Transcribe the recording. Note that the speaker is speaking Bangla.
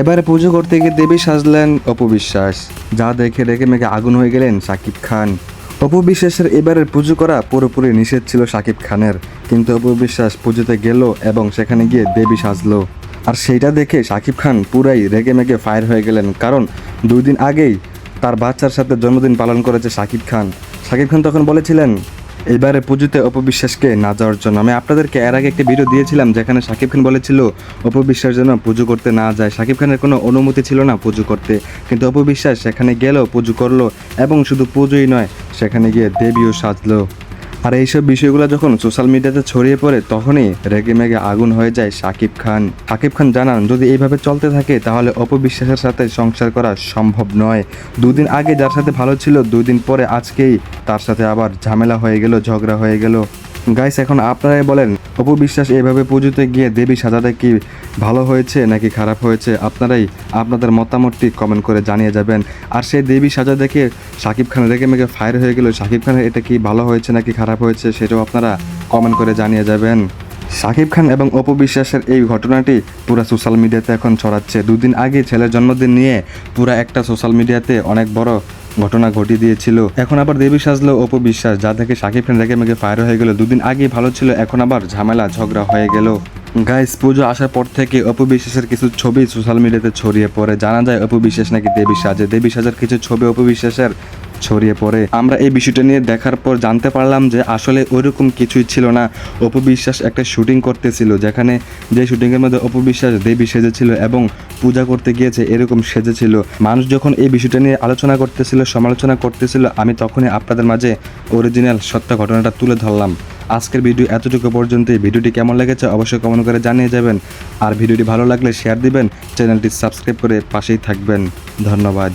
এবারে পুজো করতে গিয়ে দেবী সাজলেন অপবিশ্বাস যা দেখে রেগে মেগে আগুন হয়ে গেলেন সাকিব খান। অপবিশ্বাসের এবারের পুজো করা পুরোপুরি নিষেধ ছিল সাকিব খানের। কিন্তু অপবিশ্বাস পুজোতে গেল এবং সেখানে গিয়ে দেবী সাজলো। আর সেইটা দেখে সাকিব খান পুরাই রেগে মেগে ফায়ার হয়ে গেলেন। কারণ দুই দিন আগেই তার বাচ্চার সাথে জন্মদিন পালন করেছে সাকিব খান। সাকিব খান তখন বলেছিলেন এবারে পুজোতে অপবিশ্বাসকে না যাওয়ার জন্য। আমি আপনাদেরকে এর আগে একটি ভিডিও দিয়েছিলাম যেখানে সাকিব খান বলেছিল অপবিশ্বাস যেন পুজো করতে না যায়। সাকিব খানের কোনো অনুমতি ছিল না পুজো করতে। কিন্তু অপবিশ্বাস সেখানে গেল, পুজো করল এবং শুধু পুজোই নয়, সেখানে গিয়ে দেবীও সাজলো। আর এইসব বিষয়গুলো যখন সোশ্যাল মিডিয়াতে ছড়িয়ে পড়ে, তখনই রেগে মেগে আগুন হয়ে যায় সাকিব খান। সাকিব খান জানান, যদি এইভাবে চলতে থাকে, তাহলে অপবিশ্বাসের সাথে সংসার করা সম্ভব নয়। দুদিন আগে যার সাথে ভালো ছিল, দুদিন পরে আজকেই তার সাথে আবার ঝামেলা হয়ে গেল, ঝগড়া হয়ে গেল। গাইস এখন আপনারাই বলেন অপবিশ্বাস এইভাবে পুজোতে গিয়ে দেবী সাজাটা কি ভালো হয়েছে নাকি খারাপ হয়েছে? আপনারাই আপনাদের মতামতটি কমেন্ট করে জানিয়ে যাবেন। আর সেই দেবী সাজা দেখে সাকিব খান রেগে মেগে ফায়ার হয়ে গেল। সাকিব খানের এটা কি ভালো হয়েছে নাকি খারাপ হয়েছে সেটাও আপনারা কমেন্ট করে জানিয়ে যাবেন। সাকিব খান এবং অপবিশ্বাসের এই ঘটনাটি পুরো সোশ্যাল মিডিয়াতে এখন ছড়াচ্ছে। দুদিন আগে ছেলের জন্মদিন নিয়ে পুরো একটা সোশ্যাল মিডিয়াতে অনেক বড় ঘটনা ঘটিয়ে দিয়েছিল। এখন আবার দেবী সাজলো, অপু বিশ্বাস। যা থেকে সাকিব খান রেগে মেগে ফায়ার হয়ে গেল। দুদিন আগে ভালো ছিল, এখন আবার ঝামেলা, ঝগড়া হয়ে গেল। গাইস পুজো আসার পর থেকে অপু বিশ্বাসের কিছু ছবি সোশ্যাল মিডিয়াতে ছড়িয়ে পড়ে। জানা যায় অপু বিশ্বাস নাকি দেবী সাজে। দেবী সাজার কিছু ছবি অপবিশ্বাসের ছড়িয়ে পড়ে। আমরা এই বিষয়টা নিয়ে দেখার পর জানতে পারলাম যে আসলে ওইরকম কিছুই ছিল না। অপবিশ্বাস একটা শুটিং করতেছিল, যেখানে যে শুটিংয়ের মধ্যে অপবিশ্বাস দেবী সেজেছিল এবং পূজা করতে গিয়েছে এরকম সেজেছিল। মানুষ যখন এই বিষয়টা নিয়ে আলোচনা করতেছিল, সমালোচনা করতেছিল, আমি তখনই আপনাদের মাঝে অরিজিনাল সত্য ঘটনাটা তুলে ধরলাম। আজকের ভিডিও এতটুকু পর্যন্তই। ভিডিওটি কেমন লেগেছে অবশ্যই কমেন্ট করে জানিয়ে যাবেন। আর ভিডিওটি ভালো লাগলে শেয়ার দিবেন, চ্যানেলটি সাবস্ক্রাইব করে পাশেই থাকবেন। ধন্যবাদ।